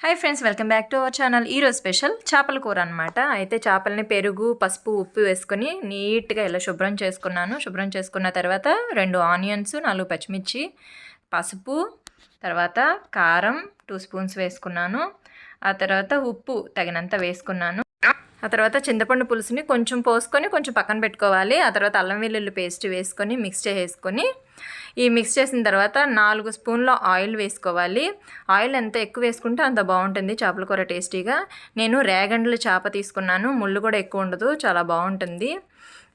Hi friends welcome back to our channel ఈరోజు special చేపల కూర అనమాట అయితే చేపల్ని పెరుగు పసుపు ఉప్పు వేసుకొని నీట్గా ఇలా శుభ్రం చేసుకున్నాను. శుభ్రం చేసుకున్న తర్వాత రెండు ఆనియన్స్ నాలుగు పచ్చిమిర్చి పసుపు తర్వాత కారం టూ స్పూన్స్ వేసుకున్నాను. ఆ తర్వాత ఉప్పు తగినంత వేసుకున్నాను. ఆ తర్వాత చింతపండు పులుసుని కొంచెం పోసుకొని కొంచెం పక్కన పెట్టుకోవాలి. ఆ తర్వాత అల్లం వెల్లుల్లి పేస్ట్ వేసుకొని మిక్స్ చేసుకొని ఈ మిక్స్ చేసిన తర్వాత నాలుగు స్పూన్ల ఆయిల్ వేసుకోవాలి. ఆయిల్ ఎంత ఎక్కువ వేసుకుంటే అంత బాగుంటుంది చేపల కూర టేస్టీగా. నేను రేగండ్ల చేప తీసుకున్నాను. ముళ్ళు కూడా ఎక్కువ ఉండదు చాలా బాగుంటుంది.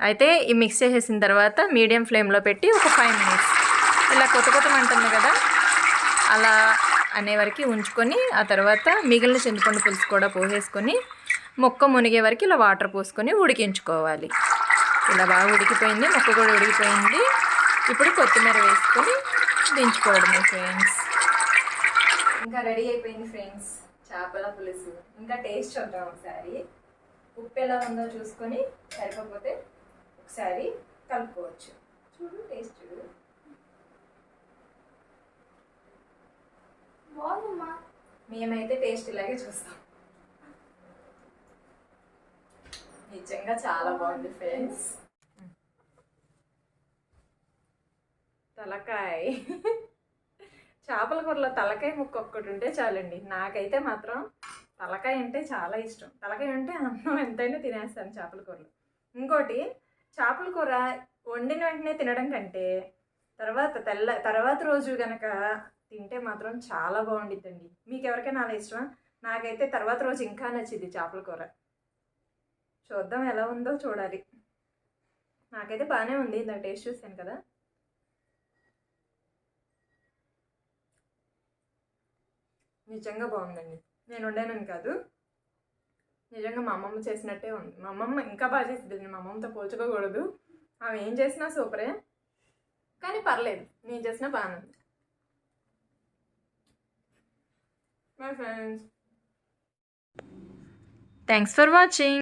అయితే ఈ మిక్స్ చేసేసిన తర్వాత మీడియం ఫ్లేమ్లో పెట్టి ఒక ఫైవ్ మినిట్స్ ఇలా కొత్త కొత్త ఉంటుంది కదా అలా అనే వరకు ఉంచుకొని ఆ తర్వాత మిగిలిన చింతపండు పులుసు కూడా పోసేసుకొని మొక్క మునిగే వరకు ఇలా వాటర్ పోసుకొని ఉడికించుకోవాలి. ఇలా బాగా ఉడికిపోయింది మొక్క కూడా ఉడికిపోయింది. ఇప్పుడు కొత్తిమీర వేసుకొని దించుకోవడమే ఫ్రెండ్స్. ఇంకా రెడీ అయిపోయింది ఫ్రెండ్స్. చేపల పులుసు. ఇంకా టేస్ట్ చూద్దాం ఒకసారి. ఉప్పు ఎలా ఉందో చూసుకొని సరిపోతే ఒకసారి కలుపుకోవచ్చు. చూడు టేస్ట్ చూడు. బాగుందమ్మా. మేమైతే టేస్ట్ ఇలాగే చూస్తాం. నిజంగా చాలా బాగుంది ఫ్రెండ్స్ తలకాయ. చేపల కూరలో తలకాయ ముక్క ఒక్కటి ఉంటే చాలండి. నాకైతే మాత్రం తలకాయ అంటే చాలా ఇష్టం. తలకాయ ఉంటే అన్నం ఎంతైనా తినేస్తాను చేపల కూరలో. ఇంకోటి చేపల కూర వండిన వెంటనే తినడం కంటే తర్వాత తెల్ల తర్వాత రోజు కనుక తింటే మాత్రం చాలా బాగుండిద్దండి. మీకు ఎవరికైనా అలా ఇష్టమా? నాకైతే తర్వాత రోజు ఇంకా నచ్చింది చేపల కూర. చూద్దాం ఎలా ఉందో చూడాలి. నాకైతే బాగానే ఉంది ఇంత టేస్ట్ చూసాను కదా. నిజంగా బాగుందండి. నేను వండానని కాదు. నిజంగా మా అమ్మమ్మ చేసినట్టే ఉంది. మా అమ్మమ్మ ఇంకా బాగా చేసింది మా అమ్మమ్మతో పోల్చుకోకూడదు. ఆమె ఏం చేసినా సూపరే. కానీ పర్లేదు. నేను చేసినా బాగానే ఉంది. My friends. Thanks for watching